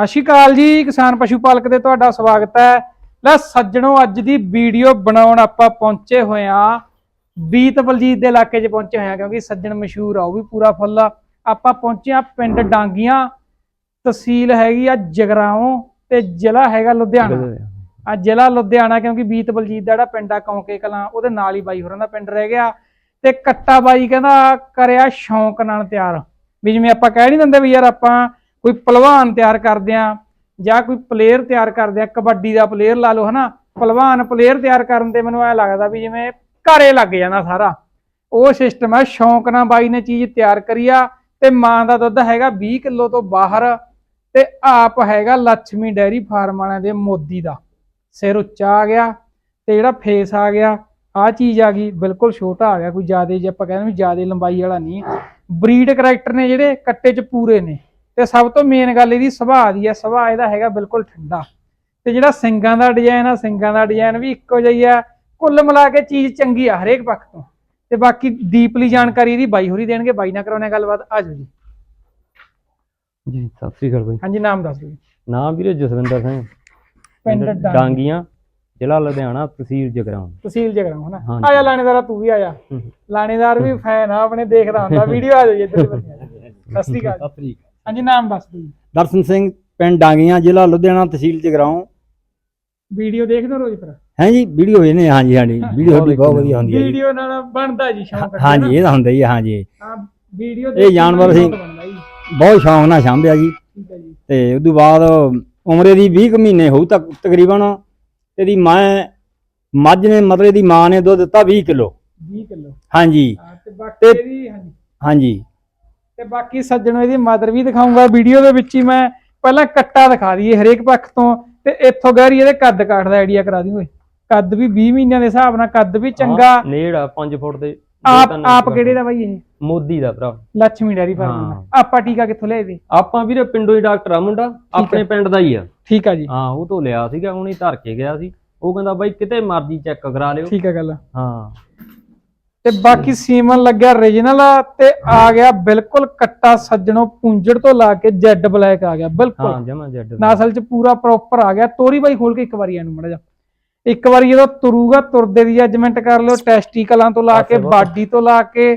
ਸਤਿ ਸ਼੍ਰੀ ਅਕਾਲ ਜੀ ਕਿਸਾਨ ਪਸ਼ੂ ਪਾਲਕ ਦੇ ਤੁਹਾਡਾ ਸਵਾਗਤ ਹੈ। ਲੈ ਸੱਜਣੋ ਅੱਜ ਦੀ ਵੀਡੀਓ ਬਣਾਉਣ ਆਪਾਂ ਪਹੁੰਚੇ ਹੋਏ ਆ ਬੀਤ ਬਲਜੀਤ ਦੇ ਇਲਾਕੇ 'ਚ ਪਹੁੰਚੇ ਹੋਏ ਆ ਕਿਉਂਕਿ ਸੱਜਣ ਮਸ਼ਹੂਰ ਆ ਉਹ ਵੀ ਪੂਰਾ ਫੁੱਲ ਆ। ਆਪਾਂ ਪਹੁੰਚੇ ਆ ਪਿੰਡ ਡਾਂਗੀਆਂ ਤਹਿਸੀਲ ਹੈਗੀ ਆ ਜਗਰਾਓਂ ਤੇ ਜ਼ਿਲ੍ਹਾ ਹੈਗਾ ਲੁਧਿਆਣਾ। ਆ ਜ਼ਿਲ੍ਹਾ ਲੁਧਿਆਣਾ ਕਿਉਂਕਿ ਬੀਤ ਬਲਜੀਤ ਦਾ ਜਿਹੜਾ ਪਿੰਡ ਆ ਕੌਂਕੇ ਕਲਾਂ ਉਹਦੇ ਨਾਲ ਹੀ ਬਾਈ ਹੋਰਾਂ ਦਾ ਪਿੰਡ ਰਹਿ ਗਿਆ। ਤੇ ਕੱਟਾ ਬਾਈ ਕਹਿੰਦਾ ਕਰਿਆ ਸ਼ੌਂਕ ਨਾਲ ਤਿਆਰ। ਵੀ ਜਿਵੇਂ ਆਪਾਂ ਕਹਿ ਨਹੀਂ ਦਿੰਦੇ ਵੀ ਯਾਰ ਆਪਾਂ ਕੋਈ ਪਹਿਲਵਾਨ ਤਿਆਰ ਕਰਦੇ ਆ ਜਾਂ ਕੋਈ ਪਲੇਅਰ ਤਿਆਰ ਕਰਦੇ ਆ, ਕਬੱਡੀ ਦਾ ਪਲੇਅਰ ਲਾ ਲਓ, ਹਨਾ? ਪਹਿਲਵਾਨ ਪਲੇਅਰ ਤਿਆਰ ਕਰਨ ਤੇ ਮੈਨੂੰ ਐ ਲੱਗਦਾ ਵੀ ਜਿਵੇਂ ਘਰੇ ਲੱਗ ਜਾਂਦਾ ਸਾਰਾ। ਉਹ ਸਿਸਟਮ ਹੈ ਸ਼ੌਂਕ ਨਾਲ ਬਾਈ ਨੇ ਚੀਜ਼ ਤਿਆਰ ਕਰੀ ਆ ਤੇ ਮਾਂ ਦਾ ਦੁੱਧ ਹੈਗਾ 20 ਕਿਲੋ ਤੋਂ ਬਾਹਰ ਤੇ ਆਪ ਹੈਗਾ ਲక్ష్ਮੀ ਡੈਰੀ ਫਾਰਮ ਵਾਲਿਆਂ ਦੇ ਮੋਦੀ ਦਾ। ਸਿਰ ਉੱਚਾ ਆ ਗਿਆ ਤੇ ਜਿਹੜਾ ਫੇਸ ਆ ਗਿਆ ਆ ਚੀਜ਼ ਆ ਗਈ, ਬਿਲਕੁਲ ਛੋਟਾ ਆ ਗਿਆ, ਕੋਈ ਜ਼ਿਆਦਾ ਜੇ ਆਪਾਂ ਕਹਿੰਦੇ ਵੀ ਜ਼ਿਆਦਾ ਲੰਬਾਈ ਵਾਲਾ ਨਹੀਂ ਬਰੀਡ ਕਰੈਕਟਰ ਨੇ ਜਿਹੜੇ, ਕੱਟੇ 'ਚ ਪੂਰੇ ਨੇ। ਤੇ ਸਭ ਤੋਂ ਮੇਨ ਗੱਲ ਇਹਦੀ ਸੁਭਾਅ ਦੀ ਹੈ ਸੁਭਾਅ ਇਹਦਾ ਹੈਗਾ ਬਿਲਕੁਲ ਠੰਡਾ। ਤੇ ਜਿਹੜਾ ਸਿੰਗਾਂ ਦਾ ਡਿਜ਼ਾਈਨ ਆ ਸਿੰਗਾਂ ਦਾ ਡਿਜ਼ਾਈਨ ਵੀ ਇੱਕੋ ਜਿਹਾ ਹੀ ਆ। ਕੁੱਲ ਮਿਲਾ ਕੇ ਚੀਜ਼ ਚੰਗੀ ਆ ਹਰੇਕ ਪੱਖ ਤੋਂ। ਤੇ ਬਾਕੀ ਡੀਪਲੀ ਜਾਣਕਾਰੀ ਇਹਦੀ ਬਾਈ ਹੋਰੀ ਦੇਣਗੇ ਬਾਈ ਨਾਲ ਕਰਾਉਣੇ ਗੱਲਬਾਤ। ਆਜੋ ਜੀ। ਜੀ ਸਤਿ ਸ੍ਰੀ ਅਕਾਲ ਬਾਈ। ਹਾਂਜੀ ਨਾਮ ਦੱਸ ਦਿਓ ਨਾਮ ਵੀਰੇ ਜਸਵਿੰਦਰ ਸਿੰਘ। ਪਿੰਡ ਪਿੰਡ ਡਾਂਗੀ। ਡਾਂਗੀਆਂ ਜ਼ਿਲ੍ਹਾ ਲੁਧਿਆਣਾ ਤਹਿਸੀਲ ਜਗਰਾਉਂ। ਤਹਿਸੀਲ ਜਗਰਾਉਂ ਹਨਾ। ਆਜਾ ਲਾਣੇਦਾਰਾ ਤੂੰ ਵੀ ਆਜਾ ਲਾਣੇਦਾਰ ਵੀ ਫੈਨ ਆ ਆਪਣੇ ਦੇਖਦਾ ਹੁੰਦਾ। ਵੀਡੀਓ ਆ ਜਾਓ ਜੀ ਇੱਧਰ। ਸਤਿ ਸ਼੍ਰੀ ਅਕਾਲ। ਹਾਂਜੀ ਨਾਮ ਦੱਸ ਦਿਓ ਜੀ। ਦਰਸ਼ਨ ਸਿੰਘ ਪਿੰਡ ਡਾਂਗੀਆਂ ਜ਼ਿਲ੍ਹਾ ਲੁਧਿਆਣਾ ਤਹਿਸੀਲ ਜਗਰਾਉਂ ਵੀਡੀਓ ਦੇਖਦੇ ਹੋ ਰੋਜ਼ ਫਿਰ? ਹੈ ਜੀ ਵੀਡੀਓ ਇਹਨੇ ਹਾਂਜੀ ਹਾਂਜੀ। ਵੀਡੀਓ ਤੁਹਾਡੀ ਬਹੁਤ ਵਧੀਆ ਹੁੰਦੀ ਹੈ ਵੀਡੀਓ ਨਾਲ ਬਣਦਾ ਜੀ ਸ਼ੌਂਕ ਹਾਂਜੀ ਇਹ ਤਾਂ ਹੁੰਦਾ ਹੀ ਹਾਂਜੀ। ਹਾਂ ਵੀਡੀਓ ਇਹ ਜਾਨਵਰ ਅਸੀਂ- ਬਹੁਤ ਸ਼ੌਂਕ ਨਾਲ ਸਾਂਭਿਆ ਜੀ। ਹੈ ਜੀ। ਤੇ ਬਾਅਦ ਉਮਰੇ ਦੀ 20 ਕੁ ਮਹੀਨੇ ਹੋਊ ਤੱਕ ਤਕਰੀਬਨ। ਇਹਦੀ ਮਾਂ ਮੱਝ ਨੇ ਮਤਲਬ ਇਹਦੀ ਮਾਂ ਨੇ ਦੁੱਧ ਦਿੱਤਾ 20 ਕਿਲੋ। 20 ਕਿਲੋ। ਹਾਂਜੀ। ਤੇ ਬਾਕੀ ਤੇ- ਹਾਂਜੀ। ਹਾਂਜੀ। ਤੇ ਬਾਕੀ ਸੱਜਣੋ ਇਹਦੀ ਮਦਰ ਵੀ ਦਿਖਾਉਂਗਾ ਵੀਡੀਓ ਦੇ ਵਿੱਚ ਹੀ ਮੈਂ ਪਹਿਲਾਂ ਕੱਟਾ ਦਿਖਾ ਦਈਏ ਹਰੇਕ ਪੱਖ ਤੋਂ ਤੇ ਇੱਥੋਂ ਗੈਰੀ ਇਹਦੇ ਕੱਦ ਕਾਠ ਦਾ ਆਈਡੀਆ ਕਰਾ ਦੀ ਓਏ। ਕੱਦ ਵੀ 20 ਮਹੀਨਿਆਂ ਦੇ ਹਿਸਾਬ ਨਾਲ ਕੱਦ ਵੀ ਚੰਗਾ। ਨੇੜ ਆ 5 ਫੁੱਟ ਦੇ ਆਪ ਆਪ ਕਿਹੜੇ ਦਾ। ਬਾਈ ਇਹ? ਮੋਦੀ ਦਾ ਭਰਾ। ਲక్ష్ਮੀ ਡੈਰੀ ਫਾਰਮ ਦਾ। ਆਪਾਂ ਟੀਕਾ ਕਿੱਥੋਂ ਲਿਆਏ ਦੇ ਆਪਾਂ ਵੀਰੇ ਪਿੰਡੋਂ ਹੀ ਡਾਕਟਰ ਆ ਮੁੰਡਾ ਆਪਣੇ ਪਿੰਡ ਦਾ ਹੀ ਆ। ਠੀਕ ਆ ਜੀ। ਹਾਂ ਉਹ ਤੋਂ ਲਿਆ ਸੀਗਾ ਹੁਣੀ ਧਰ ਕੇ ਗਿਆ ਸੀ। ਉਹ ਕਹਿੰਦਾ ਬਾਈ ਕਿਤੇ ਮਰਜ਼ੀ ਚੈੱਕ ਕਰਾ ਲਿਓ। ਠੀਕ ਆ ਗੱਲ। ਹਾਂ। ਤੇ ਬਾਕੀ ਸੀਮਨ ਲੱਗਿਆ origignal ਤੇ ਆ ਗਿਆ ਬਿਲਕੁਲ ਕੱਟਾ ਸੱਜਣੋ ਪੁੰਜੜ ਤੋਂ ਲਾ ਕੇ ਜੈਡ ਬਲੈਕ ਆ ਗਿਆ ਹਾਂ ਬਿਲਕੁਲ ਜਮਾ ਜੱਡ ਨਸਲ ਚ ਪੂਰਾ ਪ੍ਰੋਪਰ ਆ ਗਿਆ। ਤੋਰੀ ਬਾਈ ਖੋਲ ਕੇ ਇੱਕ ਵਾਰੀ ਇਹਨੂੰ ਮੜਾ ਜਾ ਇੱਕ ਵਾਰੀ ਜਦੋਂ ਤੁਰੂਗਾ ਤੁਰਦੇ ਦੀ ਜੱਜਮੈਂਟ ਕਰ ਲਿਓ ਟੈਸਟੀਕਲਾਂ ਤੋਂ ਲਾ ਕੇ। ਬਾਡੀ ਤੋਂ ਲਾ ਕੇ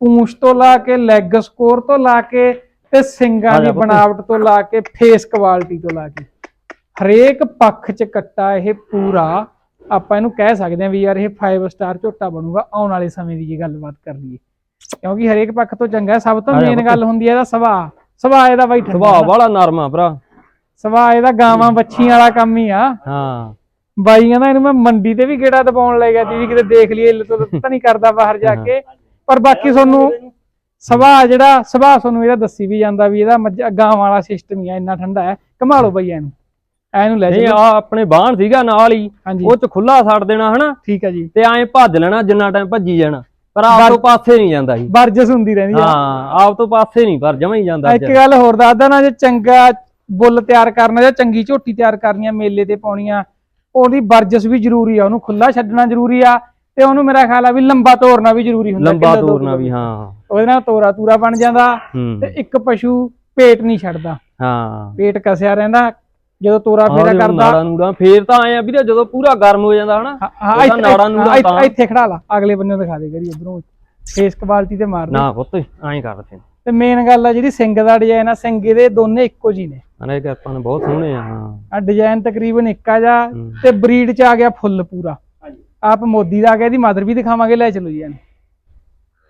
ਪੂੰਛ ਤੋਂ ਲਾ ਕੇ ਲੈਗ ਸਕੋਰ ਤੋਂ ਲਾ ਕੇ ਤੇ ਸਿੰਗਾਂ ਦੀ। ਬਣਾਵਟ ਤੋਂ ਲਾ ਕੇ ਫੇਸ ਕੁਆਲਿਟੀ ਤੋਂ ਲਾ ਕੇ। ਹਰੇਕ ਪੱਖ ਚ ਕੱਟਾ ਇਹ ਪੂਰਾ। ਆਪਾਂ ਇਹਨੂੰ ਕਹਿ ਸਕਦੇ ਹਾਂ ਵੀ ਯਾਰ ਇਹ 5 ਸਟਾਰ ਝੋਟਾ ਬਣੂਗਾ ਆਉਣ ਵਾਲੇ ਸਮੇਂ ਦੀ ਜੇ ਗੱਲਬਾਤ ਕਰ ਲਈਏ। ਕਿਉਂਕਿ ਹਰੇਕ ਪੱਖ ਤੋਂ ਚੰਗਾ। ਸਭ ਤੋਂ ਮੇਨ। ਗੱਲ ਹੁੰਦੀ ਹੈ ਇਹਦਾ ਸੁਭਾਅ। ਸੁਭਾਅ ਇਹਦਾ ਬਾਈ ਸੁਭਾਅ ਵਾਲਾ ਨਰਮ ਆ ਭਰਾ। ਸੁਭਾਅ ਇਹਦਾ ਗਾਵਾਂ ਬੱਚੀਆਂ ਵਾਲਾ ਕੰਮ ਹੀ ਆ। ਹਾਂ। ਬਾਈ ਕਹਿੰਦਾ ਇਹਨੂੰ ਮੈਂ ਮੰਡੀ ਤੇ ਵੀ ਗੇੜਾ ਦਬਾਉਣ ਲੈ ਗਿਆ ਸੀ ਵੀ ਕਿਤੇ ਦੇਖ ਲਈਏ ਤਾਂ ਨਹੀਂ ਕਰਦਾ ਬਾਹਰ ਜਾ ਕੇ। ਪਰ ਬਾਕੀ ਤੁਹਾਨੂੰ ਸੁਭਾਅ ਜਿਹੜਾ ਸੁਭਾਅ ਤੁਹਾਨੂੰ ਇਹਦਾ ਦੱਸੀ ਵੀ ਜਾਂਦਾ ਵੀ ਇਹਦਾ ਮੱਝ- ਗਾਂ ਵਾਲਾ ਸਿਸਟਮ ਹੀ ਆ ਇੰਨਾ ਠੰਡਾ ਹੈ। ਕਮਾ ਲਓ ਬਾਈ ਇਹਨੂੰ। ਐਨੂੰ ਲੈ ਨਹੀਂ ਆ ਆਪਣੇ ਬਾਹਣ ਸੀਗਾ ਨਾਲ ਹੀ। ਹਾਂਜੀ। ਉਹ ਚ ਖੁੱਲਾ ਛੱਡ ਦੇਣਾ ਹਨਾ? ਠੀਕ ਹੈ ਜੀ। ਤੇ ਐਂ ਭੱਜ ਲੈਣਾ ਜਿੰਨਾ ਟਾਈਮ ਭੱਜੀ ਜਾਣਾ। ਪਰ ਆਪ ਤੋਂ ਪਾਸੇ ਨਹੀਂ ਜਾਂਦਾ ਸੀ ਵਰਜਸ ਹੁੰਦੀ ਰਹਿੰਦੀ ਆ। ਹਾਂ ਆਪ ਤੋਂ ਪਾਸੇ ਨਹੀਂ ਪਰ ਜਮਾ ਹੀ ਜਾਂਦਾ ਇੱਕ ਗੱਲ ਹੋਰ ਦੱਸਦਾ ਨਾ ਜੇ ਚੰਗਾ ਬੁੱਲ ਤਿਆਰ ਕਰਨਾ ਜਾਂ ਚੰਗੀ ਝੋਟੀ ਤਿਆਰ ਕਰਨੀ ਆ ਮੇਲੇ ਤੇ ਪਾਉਣੀਆਂ ਉਹਦੀ ਵਰਜਸ ਵੀ ਜ਼ਰੂਰੀ ਆ ਉਹਨੂੰ ਖੁੱਲਾ ਛੱਡਣਾ ਜ਼ਰੂਰੀ ਆ ਤੇ ਉਹਨੂੰ ਮੇਰਾ ਖਿਆਲ ਆ ਵੀ ਲੰਬਾ ਤੋਰਨਾ ਵੀ ਜ਼ਰੂਰੀ ਹੁੰਦਾ ਲੰਬਾ ਕਿੱਲੋ ਦੋ ਤੋਰਨਾ ਵੀ। ਹਾਂ। ਉਹਦੇ ਨਾਲ ਤੋਰਾ ਤੂਰਾ ਬਣ ਜਾਂਦਾ ਹੂੰ। ਤੇ ਇੱਕ ਪਸ਼ੂ ਪੇਟ ਨਹੀਂ ਛੱਡਦਾ। ਹਾਂ। ਪੇਟ ਕਸਿਆ ਰਹਿੰਦਾ ਜਦੋਂ ਤੋਰਾ ਫੇਰਾ ਕਰਦਾ ਨਾੜਾਂ ਨੂੜਾਂ ਫੇਰ ਤਾਂ ਆਏ ਆ ਵੀਰੇ ਜਦੋਂ ਪੂਰਾ ਗਰਮ ਹੋ ਜਾਂਦਾ ਹਨਾ ਉਹਦਾ ਇੱਥੇ- ਨਾੜਾਂ ਨੂੜਾਂ ਤਾਂ- ਇੱਥੇ ਖੜਾ ਲਾ ਅਗਲੇ ਬੰਨੇ ਦਿਖਾ ਦੇ ਕਰੀ ਉਧਰੋਂ ਫੇਸ ਕੁਆਲਿਟੀ ਤੇ ਮਾਰ ਦੇ। ਨਾ ਪੁੱਤ ਐਂ ਕਰਦੇ ਤੇ। ਮੇਨ ਗੱਲ ਆ ਜਿਹੜੀ ਸਿੰਘ ਦਾ ਡਿਜ਼ਾਈਨ ਆ ਸਿੰਘ ਇਹਦੇ ਦੋਨੇ ਇੱਕੋ ਜੀ ਨੇ। ਅਨੇ ਕਿ ਆਪਾਂ ਨੇ ਬਹੁਤ ਸੋਹਣੇ ਆ ਹਾਂ। ਆ ਡਿਜ਼ਾਈਨ ਤਕਰੀਬਨ ਇੱਕ ਆ ਜਾ। ਤੇ ਬਰੀਡ ਚ ਆ ਗਿਆ ਫੁੱਲ ਪੂਰਾ। ਆਪ ਮੋਦੀ ਦਾ ਆ ਗਿਆ ਇਹਦੀ ਮਦਰ ਵੀ ਦਿਖਾਵਾਂਗੇ ਲੈ ਚਲੋ ਜੀ ਇਹਨੂੰ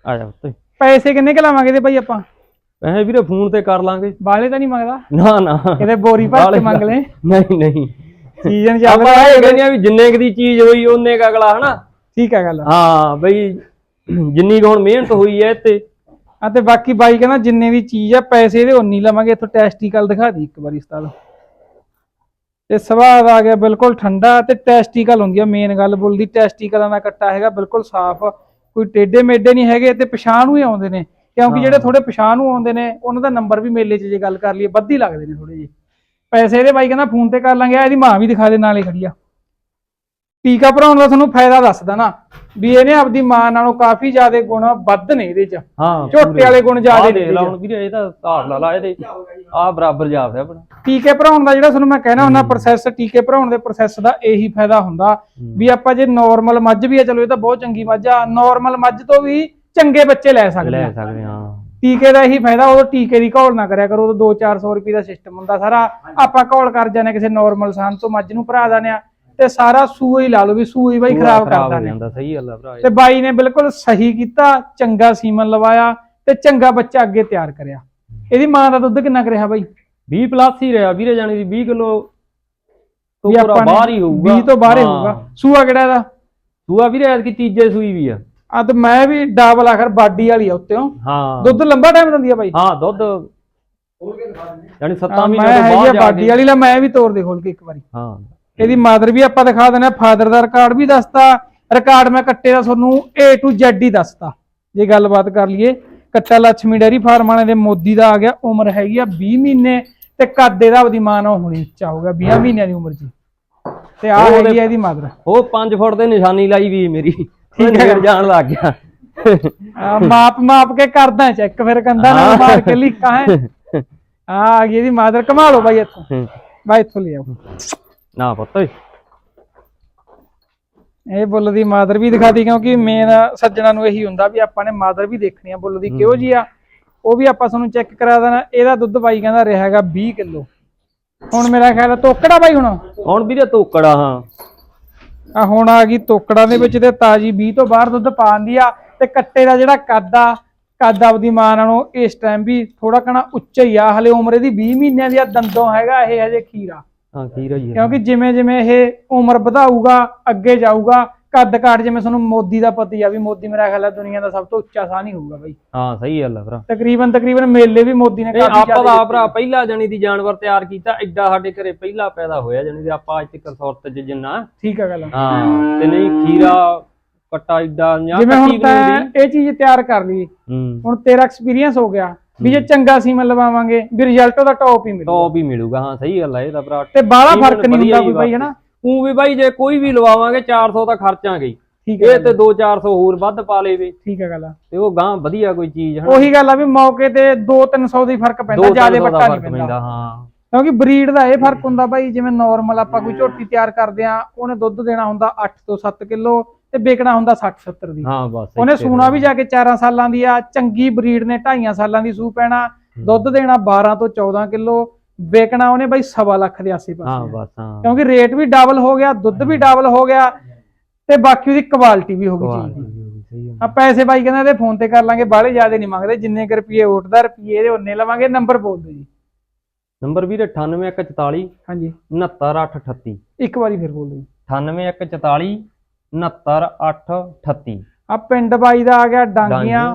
ਆ ਜਾ ਪੁੱਤ। ਪੈਸੇ ਕਿੰਨੇ ਕੁ ਲਾਵਾਂਗੇ ਤੇ ਭਾਈ ਆਪਾਂ? ਐ ਵੀਰੇ ਫੋਨ ਤੇ ਕਰ ਲਾਂਗੇ। ਬਾਲੇ ਤਾਂ ਨਹੀਂ ਮੰਗਦਾ? ਨਾ ਨਾ। ਕਿਤੇ ਬੋਰੀ ਭਰ ਕੇ ਮੰਗ ਲੈ। ਨਹੀਂ ਨਹੀਂ। ਸੀਜ਼ਨ ਚੱਲ ਆਪਾਂ ਇਹ ਕਹਿੰਦੇ ਆ ਵੀ ਜਿੰਨੇ ਕੁ ਦੀ ਚੀਜ਼ ਹੋਈ ਉਹਨੇ ਕ ਅਗਲਾ ਹਨਾ? ਠੀਕ ਆ ਗੱਲ। ਹਾਂ ਬਈ ਜਿੰਨੀ ਕੁ ਹੁਣ ਮਿਹਨਤ ਹੋਈ ਐ ਤੇ ਆ ਤੇ ਬਾਕੀ ਬਾਈ ਕਹਿੰਦਾ ਜਿੰਨੇ ਦੀ ਚੀਜ਼ ਆ ਪੈਸੇ ਇਹਦੇ ਉਨੀ ਲਵਾਂਗੇ। ਇੱਥੋਂ ਟੈਸਟੀਕਲ ਦਿਖਾ ਦੀ ਇੱਕ ਵਾਰੀ ਉਸਤਾਦ। ਤੇ ਸਵਾਦ ਆ ਗਿਆ ਬਿਲਕੁਲ ਠੰਡਾ ਤੇ ਟੈਸਟੀਕਲ ਹੁੰਦੀ ਆ ਮੇਨ ਗੱਲ ਬੋਲਦੀ। ਟੈਸਟੀਕਲਾਂ ਦਾ ਕੱਟਾ ਹੈਗਾ ਬਿਲਕੁਲ ਸਾਫ਼। ਕੋਈ ਟੇਡੇ ਮੇਡੇ ਨਹੀਂ ਹੈਗੇ ਤੇ ਪਛਾਣ ਨੂੰ ਹੀ ਆਉਂਦੇ ਨੇ। ਕਿਉਂਕਿ ਜਿਹੜੇ ਥੋੜੇ ਪਛਾਣ ਨੂੰ ਆਉਂਦੇ ਨੇ ਉਹਨਾਂ ਦਾ ਨੰਬਰ ਵੀ ਮੇਲੇ 'ਚ ਜੇ ਗੱਲ ਕਰ ਲਈਏ ਵੱਧ ਹੀ ਲੱਗਦੇ ਨੇ ਥੋੜੇ ਜਿਹੇ। ਪੈਸੇ ਇਹਦੇ ਬਾਈ ਕਹਿੰਦਾ ਫੋਨ ਤੇ ਕਰ ਲਾਂਗੇ ਆ ਇਹਦੀ ਮਾਂ ਵੀ ਦਿਖਾ ਦੇ ਨਾਲੇ ਖੜੀ ਆ ਟੀਕਾ ਭਰਾਉਣ ਦਾ ਤੁਹਾਨੂੰ ਫਾਇਦਾ ਦੱਸਦਾ ਨਾ ਵੀ ਇਹਨੇ ਆਪਦੀ ਮਾਂ ਨਾਲੋਂ ਕਾਫੀ ਜ਼ਿਆਦਾ ਗੁਣ ਵੱਧ ਨੇ ਇਹਦੇ ਚ। ਹਾਂ ਝੋਟੇ। ਵਾਲੇ ਗੁਣ ਜ਼ਿਆਦੇ ਨੇ ਦੇਖ ਲਾ ਇਹਦੇ ਹੁਣ ਵੀਰੇ ਇਹ ਤਾਂ ਹਿਸਾਬ ਲਾ ਲਾ ਇਹਦੇ। ਆ ਬਰਾਬਰ ਜਾਪਦਾ ਆਪਣਾ। ਟੀਕੇ ਭਰਾਉਣ ਦਾ ਜਿਹੜਾ ਤੁਹਾਨੂੰ ਮੈਂ ਕਹਿਣਾ ਹੁੰਦਾ ਪ੍ਰੋਸੈਸ ਟੀਕੇ ਭਰਾਉਣ ਦੇ ਪ੍ਰੋਸੈਸ ਦਾ ਇਹੀ ਫਾਇਦਾ ਹੁੰਦਾ ਵੀ ਆਪਾਂ ਜੇ ਨਾਰਮਲ ਮੱਝ ਵੀ ਆ ਚਲੋ ਇਹ ਤਾਂ ਬਹੁਤ ਚੰਗੀ ਮੱਝ ਆ ਨਾਰਮਲ ਮੱਝ ਤੋਂ ਵੀ ਚੰਗੇ ਬੱਚੇ ਲੈ ਸਕਦੇ ਲੈ ਆ। ਸਕਦੇ ਹਾਂ ਟੀਕੇ ਦਾ ਇਹੀ ਫਾਇਦਾ ਉਹ ਟੀਕੇ ਦੀ ਘੋਲ ਨਾ ਕਰਿਆ ਕਰੋ ਉਹ 2-400 ਰੁਪਏ ਦਾ ਸਿਸਟਮ ਹੁੰਦਾ ਸਾਰਾ। ਆਪਾਂ ਘੋਲ ਕਰ ਜਾਂਦੇ ਕਿਸੇ ਨਾਰਮਲ ਸਾਨ ਤੋਂ ਮੱਝ ਨੂੰ ਭਰਾ ਦਿੰਦੇ ਆ ਤੇ ਸਾਰਾ ਸੂਆ ਹੀ ਲਾ ਲਓ ਵੀ ਸੂਆ ਹੀ ਬਾਈ ਖਰਾਬ ਕਰਦਾ ਨੇ ਜਾਂਦਾ ਸਹੀ ਗੱਲ ਆ ਭਰਾ ਤੇ ਬਾਈ ਨੇ ਬਿਲਕੁਲ ਸਹੀ ਕੀਤਾ ਚੰਗਾ ਸੀਮਨ ਲਵਾਇਆ ਤੇ ਚੰਗਾ ਬੱਚਾ ਅੱਗੇ ਤਿਆਰ ਕਰਿਆ। ਇਹਦੀ ਮਾਂ ਦਾ ਦੁੱਧ ਕਿੰਨਾ ਕਰਿਆ ਬਾਈ? 20 ਪਲੱਸ ਹੀ ਰਿਹਾ ਵੀਰੇ ਜਾਨੀ ਦੀ 20 ਕਿਲੋ ਤੋਂ ਵੀ ਪੂਰਾ ਆਪਾਂ ਨੇ ਬਾਹਰ ਹੀ ਹੋਊਗਾ। 20 ਤੋਂ ਬਾਹਰ ਹੀ ਹਾਂ। ਹੋਊਗਾ। ਸੂਆ ਕਿਹੜਾ ਇਹਦਾ? ਸੂਆ ਵੀਰੇ ਐਤਕੀ ਤੀਜੇ ਸੂਈ ਵੀ ਆ। ਆ ਤੇ ਮੈਂ ਵੀ ਡਬਲ ਆਖਰ ਬਾਡੀ ਵਾਲੀ ਆ ਉੱਤੇੋਂ। ਹਾਂ। ਦੁੱਧ ਲੰਬਾ ਟਾਈਮ ਦਿੰਦੀ ਆ ਬਾਈ? ਹਾਂ ਦੁੱਧ। ਯਾਨੀ 7 ਹਾਂ, ਮਹੀਨੇ ਤੋਂ ਬਾਅਦ ਜਾ ਬਾਡੀ ਵਾਲੀ ਲਾ ਮੈਂ ਵੀ ਤੋਰ ਦੇ ਖੋਲ ਕੇ ਇੱਕ ਵਾਰੀ। ਹਾਂ। ਇਹਦੀ ਮਾਦਰ ਵੀ ਆਪਾਂ ਦਿਖਾ ਦਿੰਦੇ ਆ ਫਾਦਰ ਦਾ ਰਿਕਾਰਡ ਵੀ ਦੱਸਤਾ। ਰਿਕਾਰਡ ਮੈਂ ਕੱਟੇ ਦਾ ਤੁਹਾਨੂੰ A to Z ਹੀ ਦੱਸਤਾ। ਜੇ ਗੱਲਬਾਤ ਕਰ ਲਈਏ ਕੱਟਾ ਲక్ష్ਮੀ ਡੈਰੀ ਫਾਰਮ ਵਾਲੇ ਦੇ ਮੋਦੀ ਦਾ ਆ ਗਿਆ ਉਮਰ ਹੈਗੀ ਆ 20 ਮਹੀਨੇ ਤੇ ਕੱਦ ਇਹਦਾ ਉਹਦੀ ਮਾਂ ਨਾਲ ਹੋਣੀ ਹੋਊਗਾ 20 ਮਹੀਨਿਆਂ ਦੀ ਉਮਰ ਜੀ। ਤੇ ਆ ਹੈਗੀ ਆ ਇਹਦੀ ਮਾਦਰ। ਉਹ 5 ਫੁੱਟ ਦੇ ਨਿਸ਼ਾਨੀ ਲਾਈ ਵੀ ਮੇਰੀ। ਹੈ। ਨਿਕਲ ਜਾਣ ਲੱਗ ਗਿਆ। ਆ, ਮਾਪ ਮਾਪ ਕੇ ਕਰਦਾ ਚੈੱਕ ਫਿਰ ਕੰਦਾ ਨਾਲ ਹਾਂ। ਮਾਰ ਕੇ ਲਿਖਾ ਹੈ। ਆ ਆ ਗਈ ਇਹਦੀ ਮਾਦਰ ਕਮਾ ਲਓ ਬਾਈ ਇੱਥੋਂ। ਹੂੰ। ਬਾਈ ਇੱਥੋਂ ਲੈ ਆਓ। ਨਾ ਪੁੱਤ ਓਏ। ਇਹ ਬੁੱਲ ਦੀ ਮਾਦਰ ਵੀ ਦਿਖਾਤੀ ਕਿਉਂਕਿ ਮੇਨ ਸੱਜਣਾ ਨੂੰ ਇਹੀ ਹੁੰਦਾ ਵੀ ਆਪਾਂ ਨੇ ਮਾਦਰ ਵੀ ਦੇਖਣੀ ਆ ਬੁੱਲ ਦੀ ਕਿਹੋ ਜੀ ਆ। ਉਹ ਵੀ ਆਪਾਂ ਤੁਹਾਨੂੰ ਚੈੱਕ ਕਰਾ ਦੇਣਾ। ਇਹਦਾ ਦੁੱਧ ਬਾਈ ਕਹਿੰਦਾ ਰਿਹਾ ਹੈਗਾ 20 ਕਿਲੋ। ਹੁਣ ਮੇਰਾ ਖਿਆਲ ਆ ਤੋਕੜਾ ਬਾਈ ਹੁਣ? ਹੁਣ ਵੀਰੇ ਤੋਕੜਾ ਹਾਂ। ਆ ਹੁਣ ਆ ਗਈ ਤੋਕੜਾਂ ਦੇ ਵਿੱਚ ਤੇ ਤਾਜੀ 20 ਤੋਂ ਬਾਹਰ ਦੁੱਧ ਪਾਉਂਦੀ ਆ ਤੇ ਕੱਟੇ ਦਾ ਜਿਹੜਾ ਕੱਦ ਆ ਕੱਦ ਆਪਦੀ ਮਾਂ ਨਾਲੋਂ ਇਸ ਟਾਈਮ ਵੀ ਥੋੜਾ ਕਣਾ ਉੱਚਾ ਹੀ ਆ ਹਲੇ ਉਮਰ ਇਹਦੀ 20 ਮਹੀਨਿਆਂ ਦੀ ਆ ਦੰਦੋਂ ਹੈਗਾ ਇਹ ਹਜੇ ਖੀਰਾ। ਹਾਂ ਕੀ ਰਹੀ ਹੈ। ਕਿਉਂਕਿ ਜਿਵੇਂ ਜਿਵੇਂ ਇਹ ਉਮਰ ਵਧਾਊਗਾ ਅੱਗੇ ਜਾਊਗਾ ਕੱਦ ਕਾਠ ਜਿਵੇਂ ਤੁਹਾਨੂੰ ਮੋਦੀ ਦਾ ਪਤੀ ਆ ਵੀ ਮੋਦੀ ਮੇਰਾ ਖਿਆਲ ਹੈ ਦੁਨੀਆ ਦਾ ਸਭ ਤੋਂ ਉੱਚਾ ਸਾਹ ਨਹੀਂ ਹੋਊਗਾ ਬਾਈ। ਹਾਂ ਸਹੀ ਗੱਲ ਆ ਭਰਾ। ਤਕਰੀਬਨ ਤਕਰੀਬਨ ਮੇਲੇ ਵੀ ਮੋਦੀ ਨੇ ਕਾਫੀ ਆਪਾਂ ਦਾ ਭਰਾ ਪਹਿਲਾ ਜਣੀ ਦੀ ਜਾਨਵਰ ਤਿਆਰ ਕੀਤਾ ਐਡਾ ਸਾਡੇ ਘਰੇ ਪਹਿਲਾ ਪੈਦਾ ਹੋਇਆ ਜਣੀ ਦੇ ਆਪਾਂ ਅੱਜ ਤੱਕ ਸੁਰਤ ਚ ਜਿੰਨਾ। ਠੀਕ ਆ ਗੱਲ ਹਾਂ ਤੇ ਨਹੀਂ ਖੀਰਾ ਕੱਟਾ ਐਡਾ ਜਾਂ ਜਿਵੇਂ ਹੁਣ ਤਾਂ ਇਹ ਚੀਜ਼ ਤਿਆਰ ਕਰ ਲਈ। ਹੁਣ ਤੇਰਾ ਐਕਸਪੀਰੀਅੰਸ ਹੋ ਗਿਆ ਵੀ ਜੇ ਚੰਗਾ ਸੀਮਨ ਲਵਾਵਾਂਗੇ ਵੀ ਰਿਜ਼ਲਟ ਉਹਦਾ ਟੌਪ ਹੀ ਮਿਲੂਗਾ। ਟੌਪ ਹੀ ਮਿਲੂਗਾ ਹਾਂ ਸਹੀ ਗੱਲ ਆ ਇਹ ਤਾਂ ਭਰਾ। ਤੇ ਬਾਹਲਾ ਫ਼ਰਕ ਨਹੀਂ ਹੁੰਦਾ ਕੋਈ ਬਾਈ ਹਨਾ? ਉਹ ਵੀ ਬਾਈ ਜੇ ਕੋਈ ਵੀ ਲਵਾਵਾਂਗੇ 400 ਤਾਂ ਖਰਚਾਂਗੇ ਹੀ। ਠੀਕ ਹੈ ਇਹ ਤੇ 2-400 ਹੋਰ ਵੱਧ ਪਾ ਲੇਵੇ ਠੀਕ ਹੈ ਗੱਲ ਆ। ਤੇ ਉਹ ਗਾਂ ਵਧੀਆ ਕੋਈ ਚੀਜ਼ ਹਨਾ? ਉਹੀ ਗੱਲ ਆ ਵੀ ਮੌਕੇ ਤੇ 2-300 ਦੀ ਫ਼ਰਕ ਪੈਂਦਾ ਜ਼ਿਆਦਾ ਵੱਟਾ ਨਹੀਂ ਪੈਂਦਾ। ਹਾਂ। ਕਿਉਂਕਿ ਬਰੀਡ ਦਾ ਇਹ ਫ਼ਰਕ ਹੁੰਦਾ ਬਾਈ ਜਿਵੇਂ ਨਾਰਮਲ ਆਪਾਂ ਕੋਈ ਝੋਟੀ ਤਿਆਰ ਕਰਦੇ ਆ ਉਹਨੇ ਦੁੱਧ ਦੇਣਾ ਹੁੰਦਾ 8 ਤੋਂ 7 ਕਿਲੋ ਤੇ ਵੇਚਣਾ ਹੁੰਦਾ 60 70 ਦੀ। ਹਾਂ ਬਸ ਉਹਨੇ ਇੱਥੇ ਸੂਣਾ ਵੀ ਜਾ ਕੇ 4 ਸਾਲਾਂ ਦੀ ਆ ਚੰਗੀ ਬਰੀਡ ਨੇ 2.5 ਸਾਲਾਂ ਦੀ ਸੂ ਪੈਣਾ ਦੁੱਧ ਦੇਣਾ 12 ਤੋਂ 14 ਕਿਲੋ ਵੇਚਣਾ ਉਹਨੇ ਬਾਈ ਸਵਾ ਲੱਖ ਦੇ ਹਾਂ ਆਸੇ-ਪਾਸੇ ਬਸ ਹਾਂ। ਕਿਉਂਕਿ ਰੇਟ ਵੀ ਡਬਲ ਹੋ ਗਿਆ ਦੁੱਧ ਵੀ ਡਬਲ ਹੋ ਗਿਆ ਤੇ ਬਾਕੀ ਉਹਦੀ ਕੁਆਲਿਟੀ ਵੀ ਹੋ ਗਈ ਚੀਜ਼ ਦੀ। ਆ ਪੈਸੇ ਬਾਈ ਕਹਿੰਦਾ ਇਹਦੇ ਫੋਨ ਤੇ ਕਰ ਲਾਂਗੇ ਬਾਹਲੇ ਜ਼ਿਆਦੇ ਨਹੀਂ ਮੰਗਦੇ ਜਿੰਨੇ ਕੁ ਰੁਪਏ ਉੱਠਦਾ ਰੁਪਏ ਇਹਦੇ ਉਹਨੇ ਲਵਾਂਗੇ ਨੰਬਰ ਬੋਲ ਦਿਓ ਜੀ। ਨੰਬਰ ਵੀਰੇ 98144 ਹਾਂਜੀ। 69838 ਇੱਕ ਵਾਰੀ ਫਿਰ ਬੋਲ ਦਿਓ ਜੀ। 98144 69838 ਆ ਪਿੰਡ ਬਾਈ ਦਾ ਆ ਗਿਆ ਡਾਂਗੀਆਂ।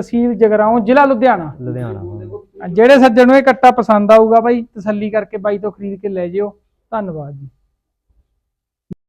ਤਹਿਸੀਲ ਜਗਰਾਉਂ ਜ਼ਿਲ੍ਹਾ ਲੁਧਿਆਣਾ। ਲੁਧਿਆਣਾ ਜਿਹੜੇ ਸੱਜਣ ਨੂੰ ਇਹ ਕੱਟਾ ਪਸੰਦ ਆਊਗਾ ਬਾਈ ਤਸੱਲੀ ਕਰਕੇ ਬਾਈ ਤੋਂ ਖਰੀਦ ਕੇ ਲੈ ਜਿਓ। ਧੰਨਵਾਦ ਜੀ।